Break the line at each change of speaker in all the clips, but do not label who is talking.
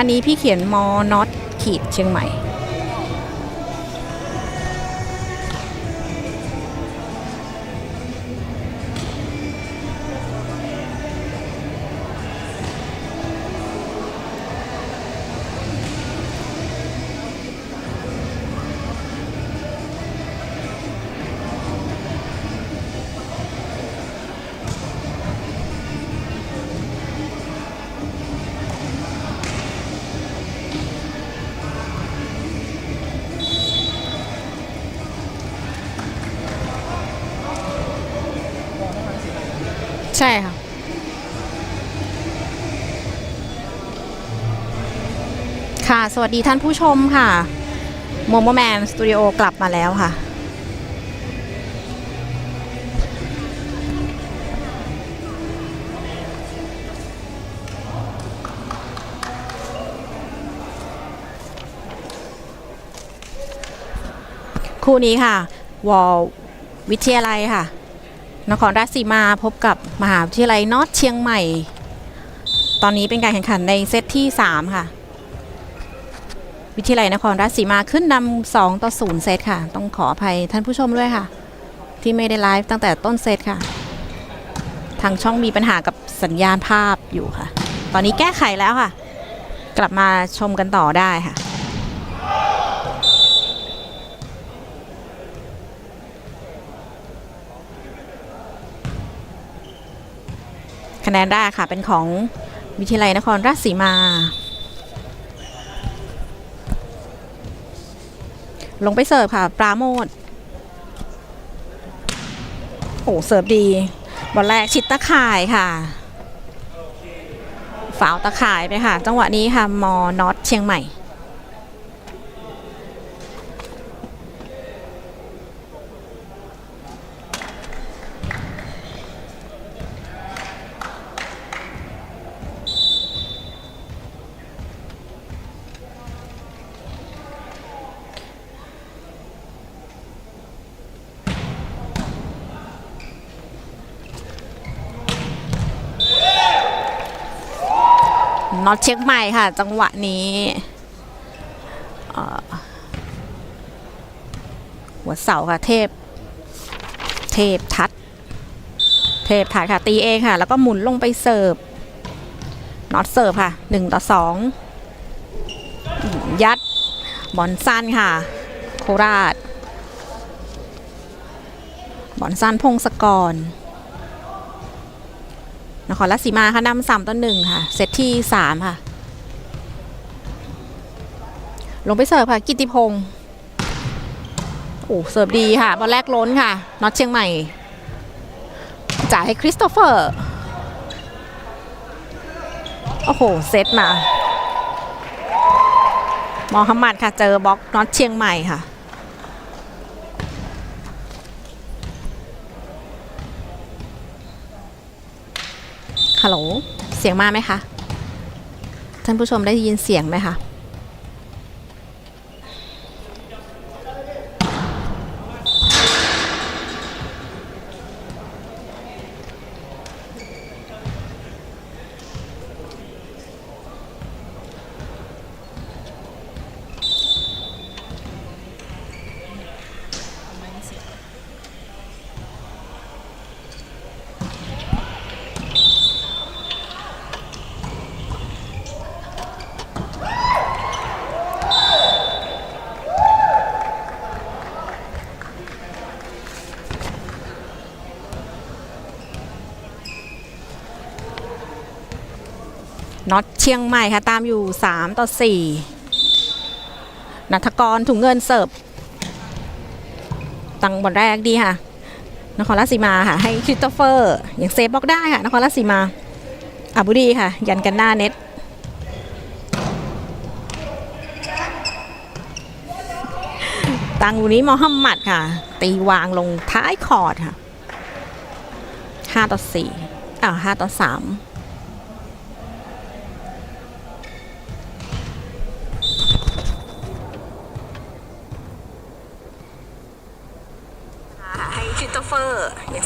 อันนี้พี่เขียนมอนอตขีดเชียงใหม่ ใช่ค่ะ ค่ะ สวัสดีท่านผู้ชมค่ะโมโมแมนสตูดิโอกลับมาแล้วค่ะ คู่นี้ค่ะ วอลวิทยาลัยค่ะ นครราชสีมาพบกับมหาวิทยาลัยนอตเชียงใหม่ ตอนนี้เป็นการแข่งขันในเซตที่ 3 ค่ะ วิทยาลัยนครราชสีมาขึ้นนำ2ต่อ0เซตค่ะ ต้องขออภัยท่านผู้ชมด้วยค่ะ ที่ไม่ได้ไลฟ์ตั้งแต่ต้นเซตค่ะ ทางช่องมีปัญหากับสัญญาณภาพอยู่ค่ะ ตอนนี้แก้ไขแล้วค่ะ กลับมาชมกันต่อได้ค่ะ คะแนนได้ค่ะ เป็นของวิทยาลัยนครราชสีมา ลงไปเสิร์ฟค่ะ ปราโมดโอ้เสิร์ฟดี บอลแรกชิดตะข่ายค่ะฝาวตะข่ายไปค่ะ จังหวะนี้ค่ะ มอนอตเชียงใหม่ น็อตเชียงใหม่ค่ะ จังหวะนี้หัวเสาค่ะเทพ เทพทัด เทพทัดค่ะตีเองค่ะ แล้วก็หมุนลงไปเสิร์ฟน็อตเสิร์ฟค่ะหนึ่งต่อสองยัดบอลสั้นค่ะ โคราช บอลสั้นพงศกร นครราชสีมาค่ะนำสามต่อหนึ่งค่ะ เซตที่สามค่ะ ลงไปเสิร์ฟค่ะ กิติพงศ์โอ้เสิร์ฟดีค่ะ บอลแรกล้นค่ะน็อตเชียงใหม่ จ่ายให้คริสโตเฟอร์ โอ้โห เซตมามอฮัมหมัดค่ะ เจอบล็อกน็อตเชียงใหม่ค่ะ ฮัลโหล เสียงมาไหมคะ ท่านผู้ชมได้ยินเสียงไหมคะ ชียงใหม่ค่ะ ตามอยู่ 3 ต่อ 4นัทกรถุงเงินเสิร์ฟตังบอลแรกดีค่ะ นครราชสีมาค่ะ ให้คริสโตเฟอร์ยังเซฟบล็อกได้ค่ะ นครราชสีมาอาบุดีค่ะ ยันกันหน้าเน็ตตังอูนี้มอฮัมหมัดค่ะ ตีวางลงท้ายคอร์ดค่ะ 5 ต่อ4อ่า5ต่อ 3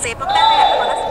เซฟบล็อกได้ค่ะนครราช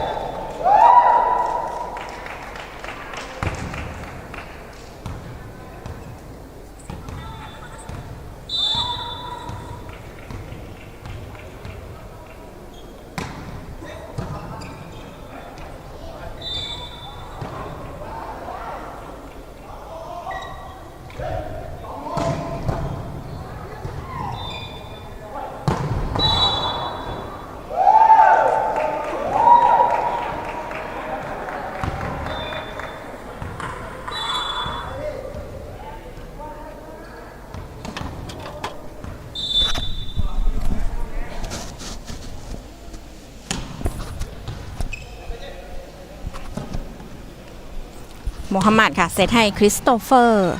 โมฮัมหมัดค่ะ เซตให้คริสโตเฟอร์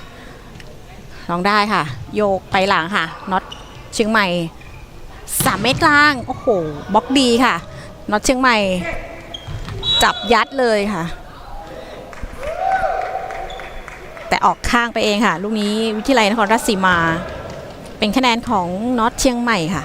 ลองได้ค่ะ โยกไปหลังค่ะน็อตเชียงใหม่สามเมตรกลาง โอ้โหบล็อกดีค่ะน็อตเชียงใหม่ จับยัดเลยค่ะ แต่ออกข้างไปเองค่ะ ลูกนี้วิทยาลัยนครราชสีมา เป็นคะแนนของน็อตเชียงใหม่ค่ะ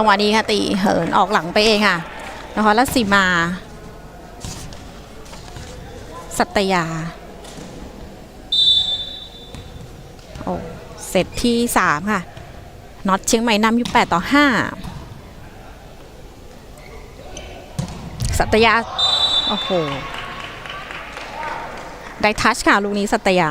จังหวะนี้ค่ะตีเหินออกหลังไปเองค่ะนครราชสีมา สัตยาโอ้เซตที่ 3 ค่ะน็อตเชียงใหม่นำอยู่8ต่อ 5 สัตยา โอ้โห ได้ทัชค่ะ ลูกนี้สัตยา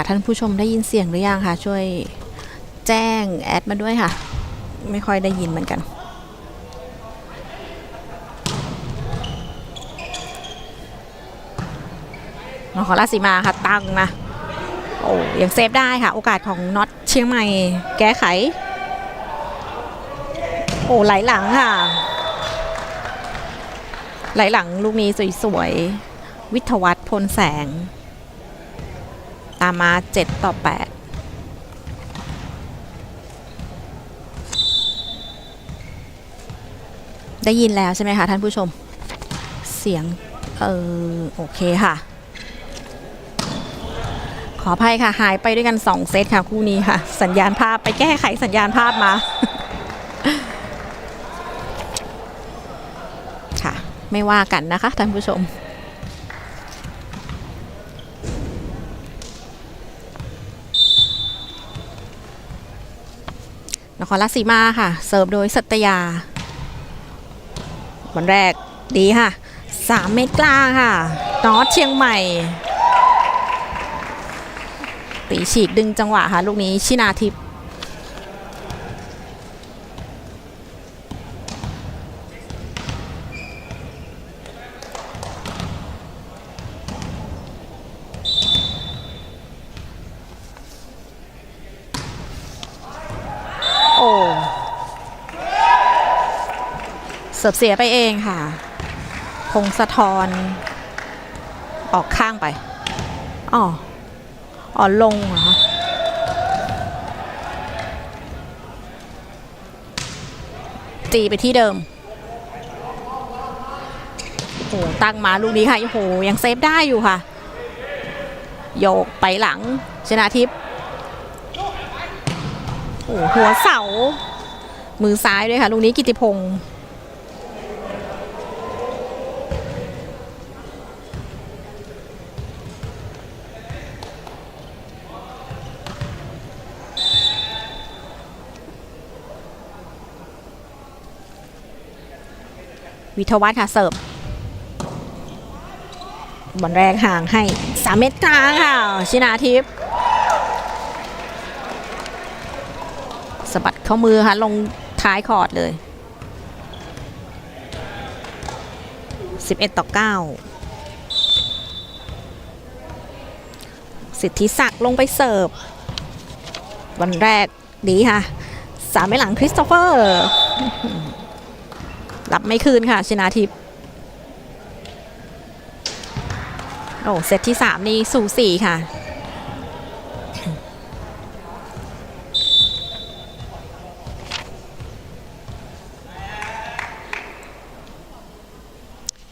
ค่ะ ท่านผู้ชมได้ยินเสียงหรือยังคะช่วยแจ้งแอดมาด้วยค่ะ ไม่ค่อยได้ยินเหมือนกันนครราชสีมาค่ะตั้งนะโอ้ยังเซฟได้ค่ะ โอกาสของน็อตเชียงใหม่แก้ไข โอ้ไหลหลังค่ะ ไหลหลังลูกนี้สวยๆ วิทยวัฒน์พลแสงามมา 7 ต่อ 8ได้ยินแล้วใช่ไหมคะท่านผู้ชม เสียง เออโอเคค่ะ ขออภัยค่ะ หายไปด้วยกัน 2 เซตค่ะ คู่นี้ค่ะ สัญญาณภาพไปแก้ไขสัญญาณภาพมา ค่ะ ไม่ว่ากันนะคะท่านผู้ชม ครราชสีมาค่ะ เสิร์ฟโดยสัตยาวันแรกดีค่ะ 3 เมตรกลางค่ะนอตเชียงใหม่ ตีฉีกดึงจังหวะค่ะ ลูกนี้ชินาทิพย์โอ้ เสิร์ฟเสียไปเองค่ะ พงศธรออกข้างไป อ๋อ อ๋อลงเหรอคะตีไปที่เดิม โอ้โหตั้งมาลูกนี้ค่ะโอ้โห ยังเซฟได้อยู่ค่ะ โยกไปหลัง ชนะทิพย์โอ้หหัวเสา มือซ้ายด้วยค่ะ ลูกนี้กิติพงศ์ วิทวัฒน์ค่ะเสิร์ฟบอลแรกห่างให้ 3 เมตรกลางค่ะ ชินาทิพย์สะบัดเข้ามือค่ะ ลงท้ายคอร์ดเลย 11 ต่อ 9 สิทธิศักดิ์ลงไปเสิร์ฟวันแรกดีค่ะ สามไม่หลังคริสโตเฟอร์ รับไม่คืนค่ะ ชนาทิพย์โอ้เซตที่ 3 นี่สูสีค่ะ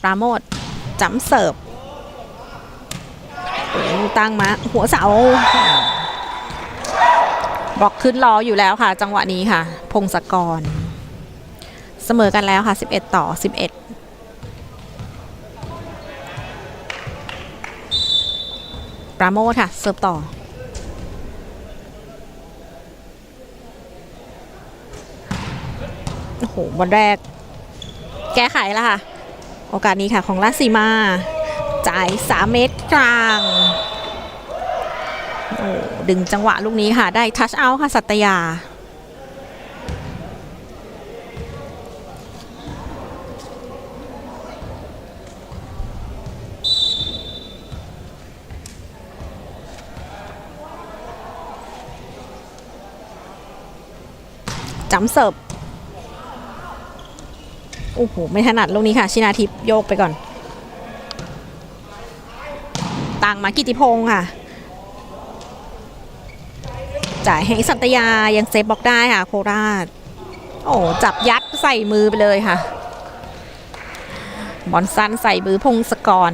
ปราโมทจำเสิร์ฟตั้งมา หัวเสาบล็อกขึ้นรออยู่แล้วค่ะ จังหวะนี้ค่ะ พงศกร เสมอกันแล้วค่ะ 11 ต่อ 11ปราโมทค่ะ เสิร์ฟต่อ โอ้โหบอลแรก แก้ไขแล้วค่ะ โอกาสนี้ค่ะของราชสีมา จ่าย 3 เมตรกลาง โอ้ดึงจังหวะลูกนี้ค่ะ ได้ทัชเอาท์ค่ะ สัตยา จำเสิร์ฟโอ้โห ไม่ถนัดลูกนี้ค่ะ ชินาทิพย์โยกไปก่อน ต่างมากิติพงศ์ค่ะ จ่ายให้สัตยายังเซฟบล็อกได้ค่ะ โคราช โอ้จับยัดใส่มือไปเลยค่ะ บอลสั้นใส่มือพงศกร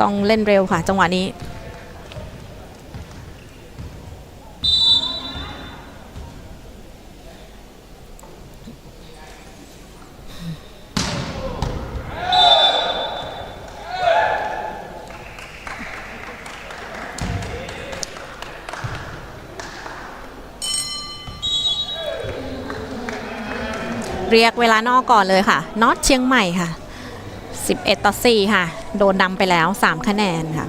ต้องเล่นเร็วค่ะ จังหวะนี้ รียกเวลานอกก่อนเลยค่ะน็อตเชียงใหม่ค่ะ 11 ต่อ 4 ค่ะ โดนนำไปแล้ว 3 คะแนนค่ะ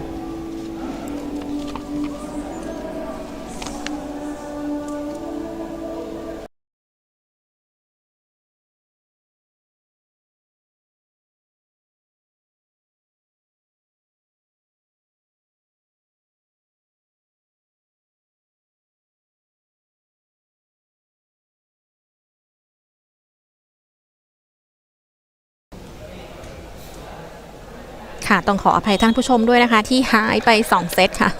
ค่ะ ต้องขออภัยท่านผู้ชมด้วยนะคะ ที่หายไป 2 เซตค่ะ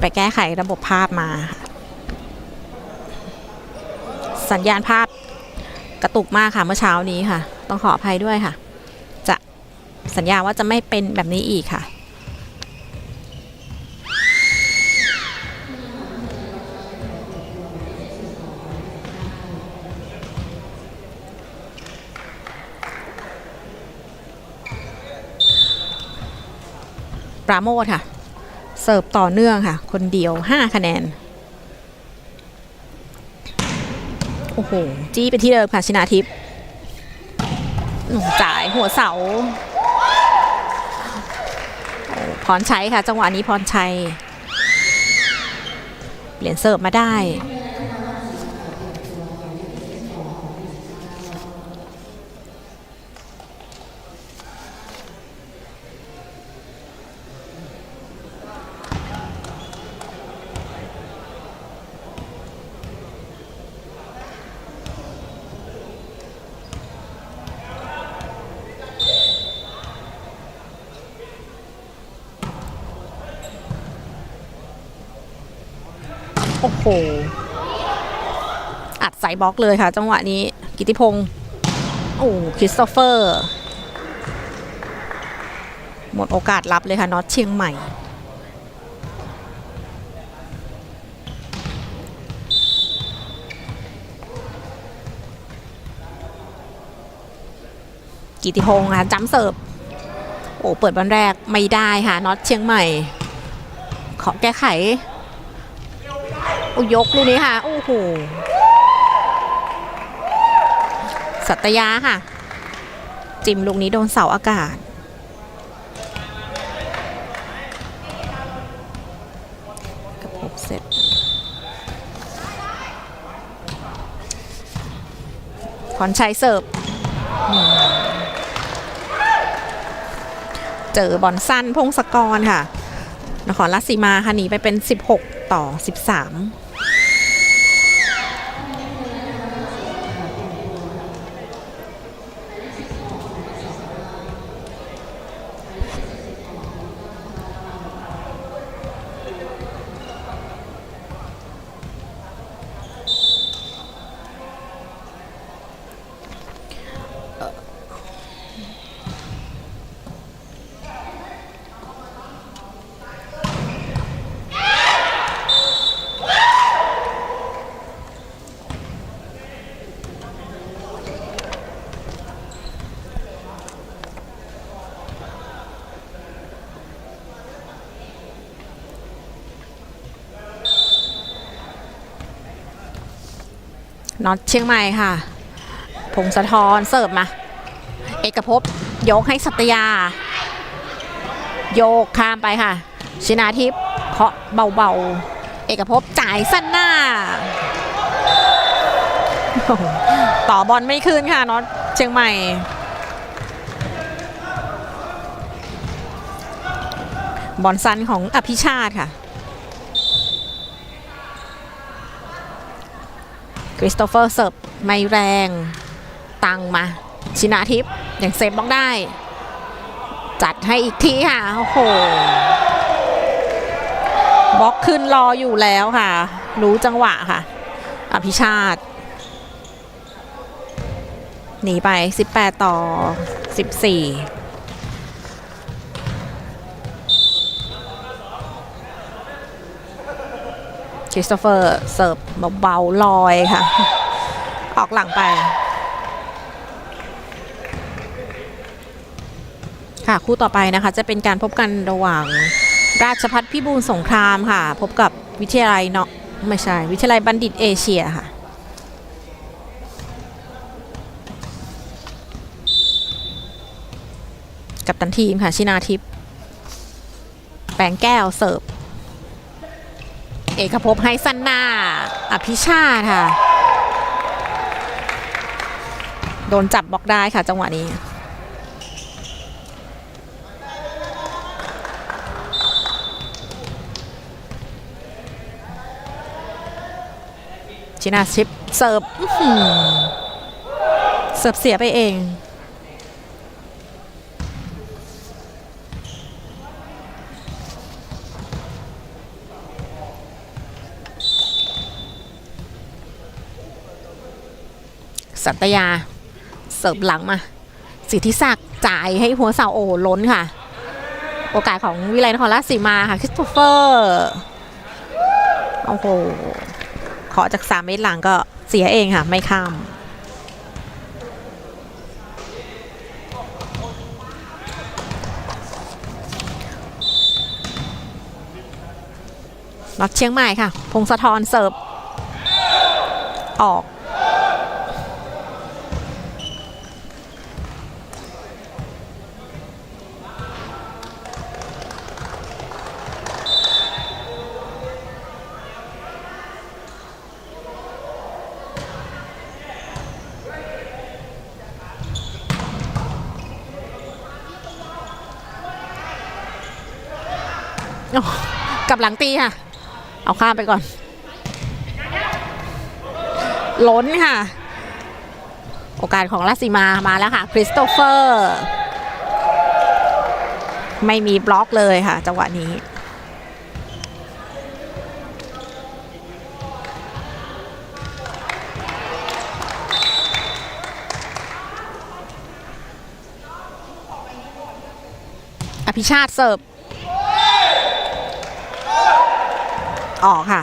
ไปแก้ไขระบบภาพมา สัญญาณภาพกระตุกมากค่ะเมื่อเช้านี้ค่ะ ต้องขออภัยด้วยค่ะ จะสัญญาว่าจะไม่เป็นแบบนี้อีกค่ะ ปราโมทค่ะ เสิร์ฟต่อเนื่องค่ะ คนเดียว 5 คะแนน โอ้โห จี้ไปที่เดิมค่ะชินาทิพย์จ่ายหัวเสาพรชัยค่ะ จังหวะนี้พรชัย เปลี่ยนเสิร์ฟมาได้ อ้โห อัดใส่บล็อกเลยค่ะ จังหวะนี้ กิติพงศ์โอ้คริสโตเฟอร์ หมดโอกาสรับเลยค่ะน็อตเชียงใหม่กิติพงศ์ค่ะจ้ำเสิร์ฟโอ้เปิดวันแรกไม่ได้ค่ะน็อตเชียงใหม่ ขอแก้ไข โอ้ยกลูกนี้ค่ะ โอ้โห สัตยาค่ะ จิมลูกนี้โดนเสาอากาศกับหกเซตพรชัยเสิร์ฟ เจอบอลสั้นพงศกรค่ะ นครราชสีมาค่ะหนีไปเป็น 16 ต่อ 13 น็อตเชียงใหม่ค่ะ พงศธรเสิร์ฟมา เอกภพยกให้สัตยา โยกข้ามไปค่ะ ชินาทิพย์เคาะเบาๆ เอกภพจ่ายสั้นหน้า ต่อบอลไม่คืนค่ะน็อตเชียงใหม่บอลสั้นของอภิชาติค่ะ คริสโตเฟอร์เสิร์ฟไม่แรง ตังมา ชินาทิพย์ยังเซฟบล็อกได้ จัดให้อีกทีค่ะ โอ้โหบล็อกขึ้นรออยู่แล้วค่ะ รู้จังหวะค่ะ อภิชาติ หนีไป 18 ต่อ 14 ริสโตเฟอร์เสิร์ฟเบาๆลอยค่ะ ออกหลังไป ค่ะคู่ต่อไปนะคะจะเป็นการพบกันระหว่างราชพัฒพิบูลสงครามค่ะ พบกับวิทยาลัยเนาะไม่ใช่ วิทยาลัยบัณฑิตเอเชียค่ะกับตันทีมค่ะ ชินาทิพย์แปลงแก้วเสิร์ฟ เอกภพให้สั้นนา อภิชาติค่ะ โดนจับบล็อกได้ค่ะจังหวะนี้ชินาชิปเสิร์ฟเสิร์ฟเสียไปเอง สัตยา เสิร์ฟหลังมา สิทธิศักดิ์จ่ายให้หัวเสาโอ้ล้นค่ะ โอกาสของวิไลนครราชสีมาค่ะคริสโตเฟอร์โอ้โหขอจาก 3 เมตรหลังก็เสียเองค่ะ ไม่ข้ามนัดเชียงใหม่ค่ะ พงศธรเสิร์ฟ ออก กับหลังตีค่ะ เอาข้ามไปก่อน ล้นค่ะ โอกาสของลัสซิมามาแล้วค่ะ คริสโตเฟอร์ ไม่มีบล็อกเลยค่ะ จังหวะนี้อภิชาติเสิร์ฟ ออกค่ะ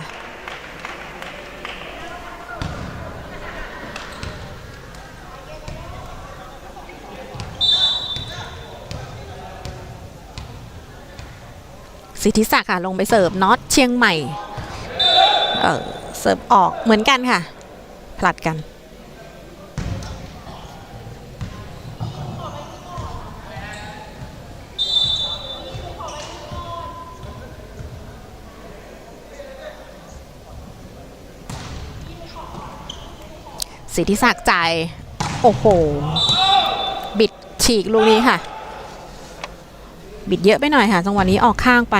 สิทธิศักดิ์ค่ะ ลงไปเสิร์ฟน็อตเชียงใหม่ เออเสิร์ฟออกเหมือนกันค่ะ ผลัดกัน สิทธิศักดิ์จ่ายโอ้โห บิดฉีกลูกนี้ค่ะ บิดเยอะไปหน่อยค่ะ จังหวะนี้ออกข้างไป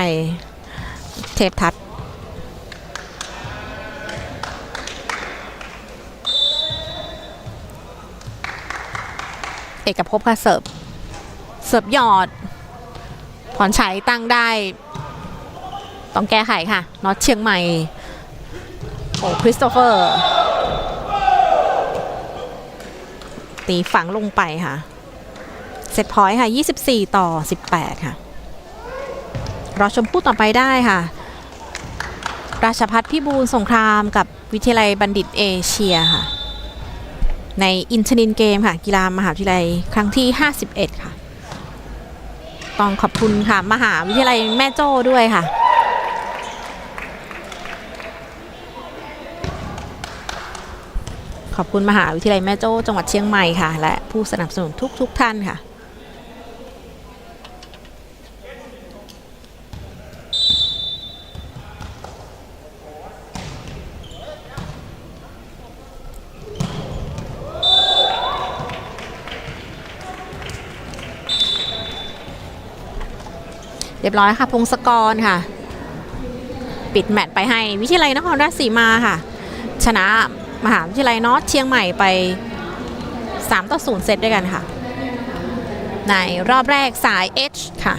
เทปทัดเอกภพค่ะเสิร์ฟ เสิร์ฟหยอดพรชัยตั้งได้ ต้องแก้ไขค่ะน็อตเชียงใหม่ โอ้คริสโตเฟอร์ ตีฝังลงไปค่ะ เซตพอยต์ค่ะ 24 ต่อ 18 ค่ะ รอชมคู่ต่อไปได้ค่ะ ราชพัฒพิบูลสงครามกับวิทยาลัยบัณฑิตเอเชียค่ะ ในอินทนินเกมค่ะ กีฬามหาวิทยาลัยครั้งที่ 51 ค่ะ ต้องขอบคุณค่ะ มหาวิทยาลัยแม่โจ้ด้วยค่ะ ขอบคุณมหาวิทยาลัยแม่โจ้จังหวัดเชียงใหม่ค่ะ และผู้สนับสนุนทุกๆทท่านค่ะ เรียบร้อยค่ะ พงศกรค่ะ ปิดแมตช์ไปให้วิทยาลัยนครราชสีมาค่ะ ชนะ มหาวิทยาลัยนาะเชียงใหม่ไป 3 ต่อ 0 เซตด้วยกันค่ะ ในรอบแรกสาย H ค่ะ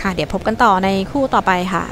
ค่ะเดี๋ยวพบกันต่อในคู่ต่อไปค่ะ